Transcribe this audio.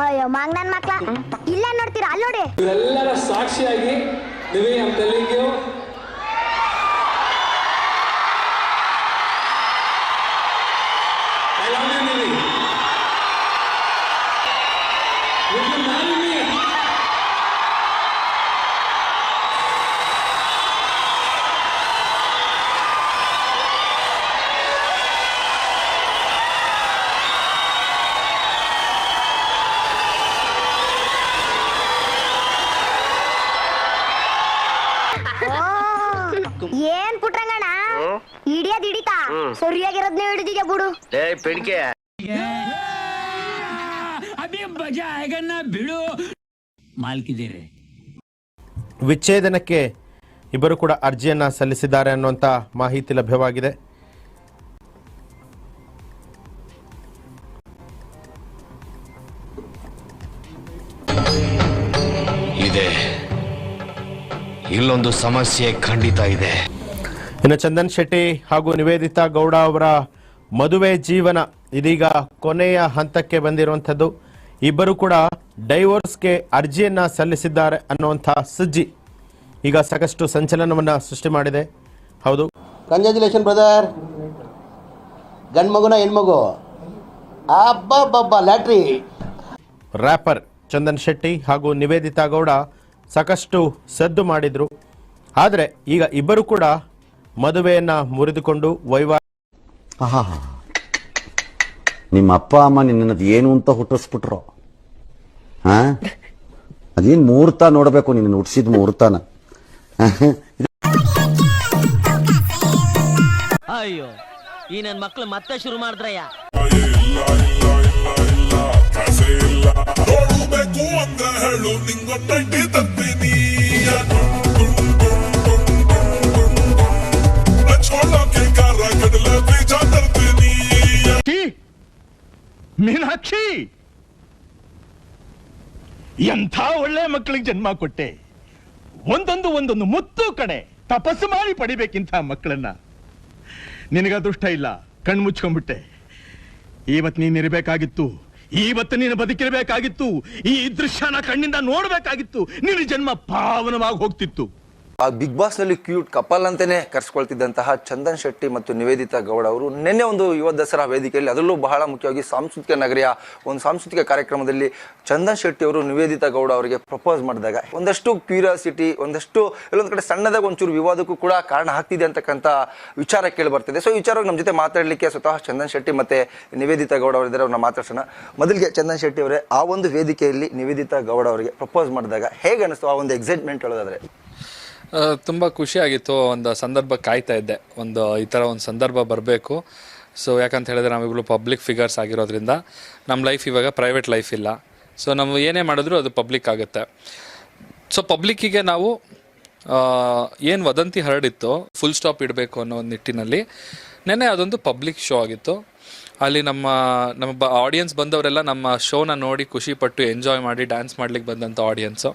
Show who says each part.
Speaker 1: ಅಯ್ಯೋ ಮಂಗ್ ನನ್ ಮಕ್ಳ. ಇಲ್ಲ ನೋಡ್ತೀರಾ? ಅಲ್ಲಿ ನೋಡಿ.
Speaker 2: ಇವರೆಲ್ಲರ ಸಾಕ್ಷಿಯಾಗಿ ನಿವಿ ನಮ್ಮ you Nivi Would you marry
Speaker 1: ಏನ್ ಪುಟ್ರಂಗಣ ಹಿಡಿಯೋದ್ ಹಿಡಿತಾ? ಸರಿಯಾಗಿರೋದ್ನ ಹಿಡಿದಿದ್ಯಾ ಬಿಡು?
Speaker 3: ಏ ಪೆಣಿಕೆ.
Speaker 4: ಅಭಿ ಬಿಡು. ಮಾಲ್ಕಿದ್ದೀರಿ.
Speaker 5: ವಿಚ್ಛೇದನಕ್ಕೆ ಇಬ್ಬರು ಕೂಡ ಅರ್ಜಿಯನ್ನ ಸಲ್ಲಿಸಿದ್ದಾರೆ ಅನ್ನುವಂತ ಮಾಹಿತಿ ಲಭ್ಯವಾಗಿದೆ.
Speaker 3: ಇಲ್ಲೊಂದು ಸಮಸ್ಯೆ ಖಂಡಿತ ಇದೆ.
Speaker 5: ಇನ್ನು ಚಂದನ್ ಶೆಟ್ಟಿ ಹಾಗೂ ನಿವೇದಿತಾ ಗೌಡ ಅವರ ಮದುವೆ ಜೀವನ ಇದೀಗ ಕೊನೆಯ ಹಂತಕ್ಕೆ ಬಂದಿರುವಂಥದ್ದು. ಇಬ್ಬರು ಕೂಡ ಡೈವೋರ್ಸ್ಗೆ ಅರ್ಜಿಯನ್ನು ಸಲ್ಲಿಸಿದ್ದಾರೆ ಅನ್ನುವಂಥ ಸುದ್ದಿ ಈಗ ಸಾಕಷ್ಟು ಸಂಚಲನವನ್ನು ಸೃಷ್ಟಿ ಮಾಡಿದೆ. ಹೌದು.
Speaker 6: ಕಂಗ್ರ್ಯಾಚುಲೇಷನ್ ಬ್ರದರ್ ಗಂಡು ಮಗುನ ಹೆಣ್ಮಗು. ಅಬ್ಬಬ್ಬಬ್ಬ ಲ್ಯಾಟ್ರಿ.
Speaker 5: ರ್ಯಾಪರ್ ಚಂದನ್ ಶೆಟ್ಟಿ ಹಾಗೂ ನಿವೇದಿತಾ ಗೌಡ ಸಾಕಷ್ಟು ಸದ್ದು ಮಾಡಿದ್ರು. ಆದರೆ ಈಗ ಇಬ್ಬರು ಕೂಡ ಮದುವೆಯನ್ನ ಮುರಿದುಕೊಂಡು ವೈವಾ
Speaker 7: ಆಹಾ. ನಿಮ್ಮ ಅಪ್ಪ ಅಮ್ಮ ನಿನ್ನದು ಏನು ಅಂತ ಹುಟ್ಟಿಸ್ಬಿಟ್ರು? ಹಾ? ಅದೇನ್ ಮುಹೂರ್ತ ನೋಡಬೇಕು ನಿನ್ನ ಹುಟ್ಟಿಸಿದ ಮುಹೂರ್ತನ?
Speaker 8: ಅಯ್ಯೋ ಈ ನನ್ ಮಕ್ಳು ಮತ್ತೆ ಶುರು ಮಾಡಿದ್ರಯ್ಯ.
Speaker 9: ಇಲ್ಲ ಇಲ್ಲ
Speaker 10: ಮೀನಾಕ್ಷಿ ಎಂಥ ಒಳ್ಳೆ ಮಕ್ಕಳಿಗೆ ಜನ್ಮ ಕೊಟ್ಟೆ? ಒಂದೊಂದು ಒಂದೊಂದು ಮುತ್ತು ಕಡೆ ತಪಸ್ಸು ಮಾಡಿ ಪಡಿಬೇಕಿಂತ ಮಕ್ಕಳನ್ನ. ನಿನಗ ಅದೃಷ್ಟ ಇಲ್ಲ ಕಣ್ ಮುಚ್ಕೊಂಡ್ಬಿಟ್ಟೆ. ಇವತ್ತು ನೀನ್ ಇರಬೇಕಾಗಿತ್ತು ಇವತ್ತು ನೀನು ಬದುಕಿರಬೇಕಾಗಿತ್ತು, ಈ ದೃಶ್ಯನ ಕಣ್ಣಿಂದ ನೋಡ್ಬೇಕಾಗಿತ್ತು, ನಿನ್ನ ಜನ್ಮ ಪಾವನವಾಗಿ ಹೋಗ್ತಿತ್ತು.
Speaker 11: ಆ ಬಿಗ್ ಬಾಸ್ನಲ್ಲಿ ಕ್ಯೂಟ್ ಕಪಲ್ ಅಂತಾನೆ ಕರೆಸ್ಕೊಳ್ತಿದ್ದಂತಹ ಚಂದನ್ ಶೆಟ್ಟಿ ಮತ್ತು ನಿವೇದಿತಾ ಗೌಡ ಅವರು ನಿನ್ನೆ ಒಂದು ಯುವ ದಸರಾ ವೇದಿಕೆಯಲ್ಲಿ ಅದರಲ್ಲೂ ಬಹಳ ಮುಖ್ಯವಾಗಿ ಸಾಂಸ್ಕೃತಿಕ ನಗರಿಯ ಒಂದು ಸಾಂಸ್ಕೃತಿಕ ಕಾರ್ಯಕ್ರಮದಲ್ಲಿ ಚಂದನ್ ಶೆಟ್ಟಿ ಅವರು ನಿವೇದಿತಾ ಗೌಡ ಅವರಿಗೆ ಪ್ರಪೋಸ್ ಮಾಡಿದಾಗ ಒಂದಷ್ಟು ಕ್ಯೂರಿಯಾಸಿಟಿ ಒಂದಷ್ಟು ಎಲ್ಲೊಂದು ಕಡೆ ಸಣ್ಣದಾಗ ಒಂಚೂರು ವಿವಾದಕ್ಕೂ ಕೂಡ ಕಾರಣ ಆಗ್ತಿದೆ ಅಂತಕ್ಕಂಥ ವಿಚಾರ ಕೇಳಿ ಬರ್ತಿದೆ. ಸೊ ವಿಚಾರವಾಗಿ ನಮ್ಮ ಜೊತೆ ಮಾತಾಡಲಿಕ್ಕೆ ಸ್ವತಃ ಚಂದನ್ ಶೆಟ್ಟಿ ಮತ್ತೆ ನಿವೇದಿತಾ ಗೌಡ ಅವರಿದ್ದಾರೆ, ಅವ್ರನ್ನ ಮಾತಾಡ್ಸೋಣ. ಮೊದಲಿಗೆ ಚಂದನ್ ಶೆಟ್ಟಿ ಅವರೇ ಆ ಒಂದು ವೇದಿಕೆಯಲ್ಲಿ ನಿವೇದಿತಾ ಗೌಡ ಅವರಿಗೆ ಪ್ರಪೋಸ್ ಮಾಡಿದಾಗ ಹೇಗೆ ಅನಿಸ್ತು? ಆ ಒಂದು ಎಕ್ಸೈಟ್ಮೆಂಟ್ ಹೇಳೋದಾದ್ರೆ.
Speaker 2: ತುಂಬ ಖುಷಿಯಾಗಿತ್ತು ಒಂದು ಸಂದರ್ಭ ಕಾಯ್ತಾ ಇದ್ದೆ. ಒಂದು ಈ ಥರ ಒಂದು ಸಂದರ್ಭ ಬರಬೇಕು. ಸೊ ಯಾಕಂತ ಹೇಳಿದ್ರೆ ನಾವಿಬ್ಬರು ಪಬ್ಲಿಕ್ ಫಿಗರ್ಸ್ ಆಗಿರೋದ್ರಿಂದ ನಮ್ಮ ಲೈಫ್ ಇವಾಗ ಪ್ರೈವೇಟ್ ಲೈಫ್ ಇಲ್ಲ. ಸೊ ನಾವು ಏನೇ ಮಾಡಿದ್ರು ಅದು ಪಬ್ಲಿಕ್ ಆಗುತ್ತೆ. ಸೊ ಪಬ್ಲಿಕ್ಕಿಗೆ ನಾವು ಏನು ವದಂತಿ ಹರಡಿತ್ತು ಫುಲ್ ಸ್ಟಾಪ್ ಇಡಬೇಕು ಅನ್ನೋ ಒಂದು ನಿಟ್ಟಿನಲ್ಲಿ ನೆನ್ನೆ ಅದೊಂದು ಪಬ್ಲಿಕ್ ಶೋ ಆಗಿತ್ತು. ಅಲ್ಲಿ ನಮ್ಮ ನಮ್ಮ ಬ ಆಡಿಯನ್ಸ್ ಬಂದವರೆಲ್ಲ ನಮ್ಮ ಶೋನ ನೋಡಿ ಖುಷಿಪಟ್ಟು ಎಂಜಾಯ್ ಮಾಡಿ ಡ್ಯಾನ್ಸ್ ಮಾಡ್ಲಿಕ್ಕೆ ಬಂದಂಥ ಆಡಿಯನ್ಸು